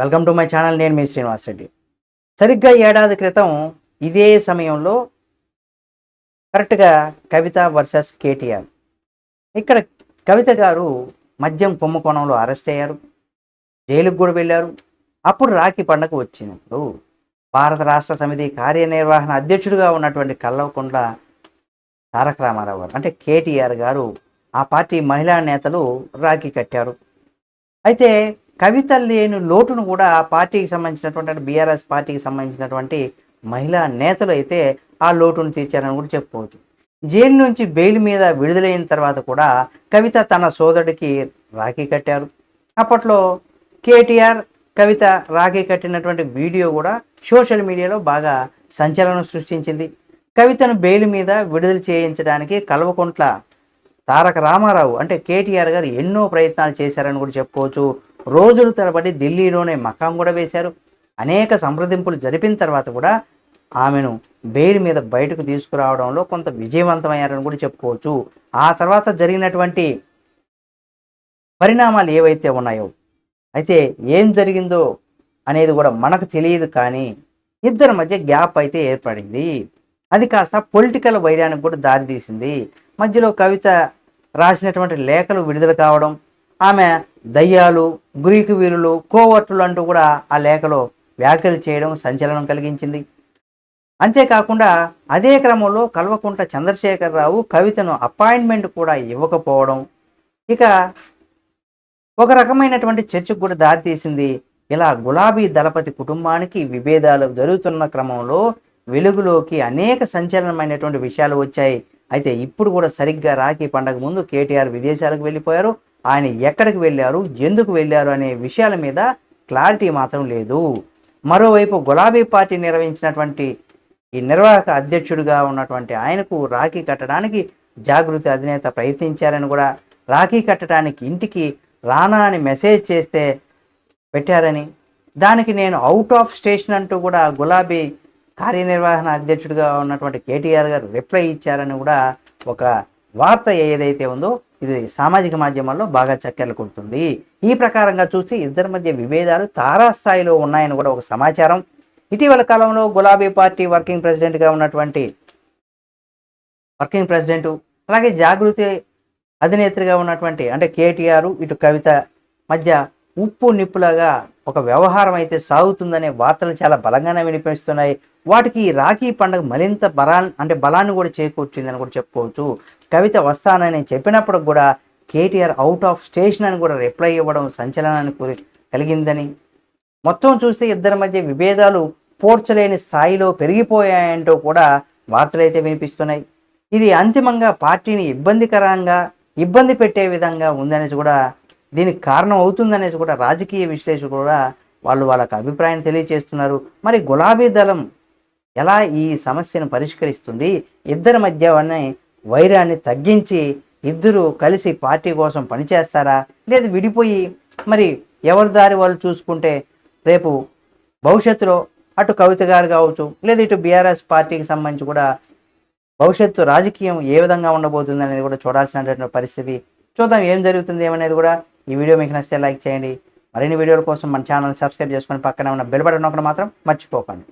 Welcome to my channel నేను మీ శ్రీనివాస్ రెడ్డి. సరిగ్గా ఏడాది క్రితం ఇదే సమయంలో కరెక్ట్గా కవిత వర్సెస్ కేటీఆర్. ఇక్కడ కవిత గారు మద్యం కుంభకోణంలో అరెస్ట్ అయ్యారు జైలుకు కూడా వెళ్ళారు. అప్పుడు రాఖీ పండగ వచ్చినప్పుడు భారత రాష్ట్ర సమితి కార్యనిర్వహణ అధ్యక్షుడిగా ఉన్నటువంటి కల్వకుంట్ల తారక రామారావు గారు అంటే కేటీఆర్ గారు ఆ పార్టీ మహిళా నేతలు రాఖీ కట్టారు. అయితే కవిత లేని లోటును కూడా ఆ పార్టీకి సంబంధించినటువంటి బీఆర్ఎస్ పార్టీకి సంబంధించినటువంటి మహిళా నేతలు అయితే ఆ లోటును తీర్చారని కూడా చెప్పుకోవచ్చు. జైలు నుంచి బెయిల్ మీద విడుదలైన తర్వాత కూడా కవిత తన సోదరుడికి రాఖీ కట్టారు. అప్పట్లో కేటీఆర్ కవిత రాఖీ కట్టినటువంటి వీడియో కూడా సోషల్ మీడియాలో బాగా సంచలనం సృష్టించింది. కవితను బెయిల్ మీద విడుదల చేయించడానికి కల్వకుంట్ల తారక రామారావు అంటే కేటీఆర్ గారు ఎన్నో ప్రయత్నాలు చేశారని కూడా చెప్పుకోవచ్చు. రోజుల తరబడి ఢిల్లీలోనే మకాం కూడా వేశారు. అనేక సంప్రదింపులు జరిపిన తర్వాత కూడా ఆమెను బెయిల్ మీద బయటకు తీసుకురావడంలో కొంత విజయవంతమయ్యారని కూడా చెప్పుకోవచ్చు. ఆ తర్వాత జరిగినటువంటి పరిణామాలు ఏవైతే ఉన్నాయో అయితే ఏం జరిగిందో అనేది కూడా మనకు తెలియదు కానీ ఇద్దరి మధ్య గ్యాప్ అయితే ఏర్పడింది. అది కాస్త పొలిటికల్ వైరానికి కూడా దారితీసింది మధ్యలో కవిత రాసినటువంటి లేఖలు విడుదల కావడం ఆమె దయ్యాలు గ్రీకు వీరులు కోవర్టులు అంటూ కూడా ఆ లేఖలో వ్యాఖ్యలు చేయడం సంచలనం కలిగించింది. అంతేకాకుండా అదే క్రమంలో కల్వకుంట్ల చంద్రశేఖరరావు కవితను అపాయింట్మెంట్ కూడా ఇవ్వకపోవడం. ఇక ఒక రకమైనటువంటి చర్చకు కూడా దారితీసింది ఇలా గులాబీ దళపతి కుటుంబానికి విభేదాలు జరుగుతున్న క్రమంలో వెలుగులోకి అనేక సంచలనమైనటువంటి విషయాలు వచ్చాయి. అయితే ఇప్పుడు కూడా సరిగ్గా రాఖీ పండగ ముందు కేటీఆర్ విదేశాలకు వెళ్ళిపోయారు. ఆయన ఎక్కడికి వెళ్ళారు ఎందుకు వెళ్ళారు అనే విషయాల మీద క్లారిటీ మాత్రం లేదు. మరోవైపు గులాబీ పార్టీ నిర్వహించినటువంటి ఈ నిర్వాహక అధ్యక్షుడిగా ఉన్నటువంటి ఆయనకు రాఖీ కట్టడానికి జాగృతి అధినేత ప్రయత్నించారని కూడా రాఖీ కట్టడానికి ఇంటికి రానా అని మెసేజ్ చేస్తే పెట్టారని. దానికి నేను అవుట్ ఆఫ్ స్టేషన్ అంటూ కూడా గులాబీ కార్యనిర్వహణ అధ్యక్షుడిగా ఉన్నటువంటి కేటీఆర్ గారు రిప్లై ఇచ్చారని కూడా ఒక వార్త ఏదైతే ఉందో ఇది సామాజిక మాధ్యమాల్లో బాగా చక్కెర్లు కొడుతుంది. ఈ ప్రకారంగా చూసి ఇద్దరి మధ్య విభేదాలు తారాస్థాయిలో ఉన్నాయని కూడా ఒక సమాచారం. ఇటీవల కాలంలో గులాబీ పార్టీ వర్కింగ్ ప్రెసిడెంట్గా ఉన్నటువంటి వర్కింగ్ ప్రెసిడెంట్ అలాగే జాగృతి అధినేత్రిగా ఉన్నటువంటి అంటే కేటీఆర్ ఇటు కవిత మధ్య ఉప్పు నిప్పులాగా ఒక వ్యవహారం అయితే సాగుతుందనే వార్తలు చాలా బలంగానే వినిపిస్తున్నాయి. వాటికి ఈ రాఖీ పండుగ మరింత బలా అంటే బలాన్ని కూడా చేకూర్చిందని కూడా చెప్పుకోవచ్చు. కవిత వస్తానని చెప్పినప్పుడు కూడా కేటీఆర్ అవుట్ ఆఫ్ స్టేషన్ అని కూడా రిప్లై ఇవ్వడం సంచలనాన్ని కలిగిందని. మొత్తం చూస్తే ఇద్దరి మధ్య విభేదాలు పోర్చలేని స్థాయిలో పెరిగిపోయాయంటూ కూడా వార్తలైతే వినిపిస్తున్నాయి. ఇది అంతిమంగా పార్టీని ఇబ్బందికరంగా ఇబ్బంది పెట్టే విధంగా ఉందనేసి కూడా దీనికి కారణం అవుతుందనేసి కూడా రాజకీయ విశ్లేషకులు కూడా వాళ్ళు వాళ్ళకి అభిప్రాయం తెలియజేస్తున్నారు మరి గులాబీ దళం ఎలా ఈ సమస్యను పరిష్కరిస్తుంది? ఇద్దరి మధ్య వైరాన్ని తగ్గించి ఇద్దరు కలిసి పార్టీ కోసం పనిచేస్తారా? లేదా విడిపోయి మరి ఎవరి దారి వాళ్ళు చూసుకుంటే రేపు భవిష్యత్తులో అటు కవిత గారు కావచ్చు లేదా ఇటు బీఆర్ఎస్ పార్టీకి సంబంధించి కూడా భవిష్యత్తు రాజకీయం ఏ విధంగా ఉండబోతుంది అనేది కూడా చూడాల్సినటువంటి పరిస్థితి. చూద్దాం ఏం జరుగుతుంది ఏమనేది కూడా ఈ వీడియో మీకు నచ్చితే లైక్ చేయండి. మరిన్ని వీడియోల కోసం మన ఛానల్ సబ్స్క్రైబ్ చేసుకొని పక్కనే ఉన్న బెల్ బటన్ నొక్కడం మాత్రం మర్చిపోకండి.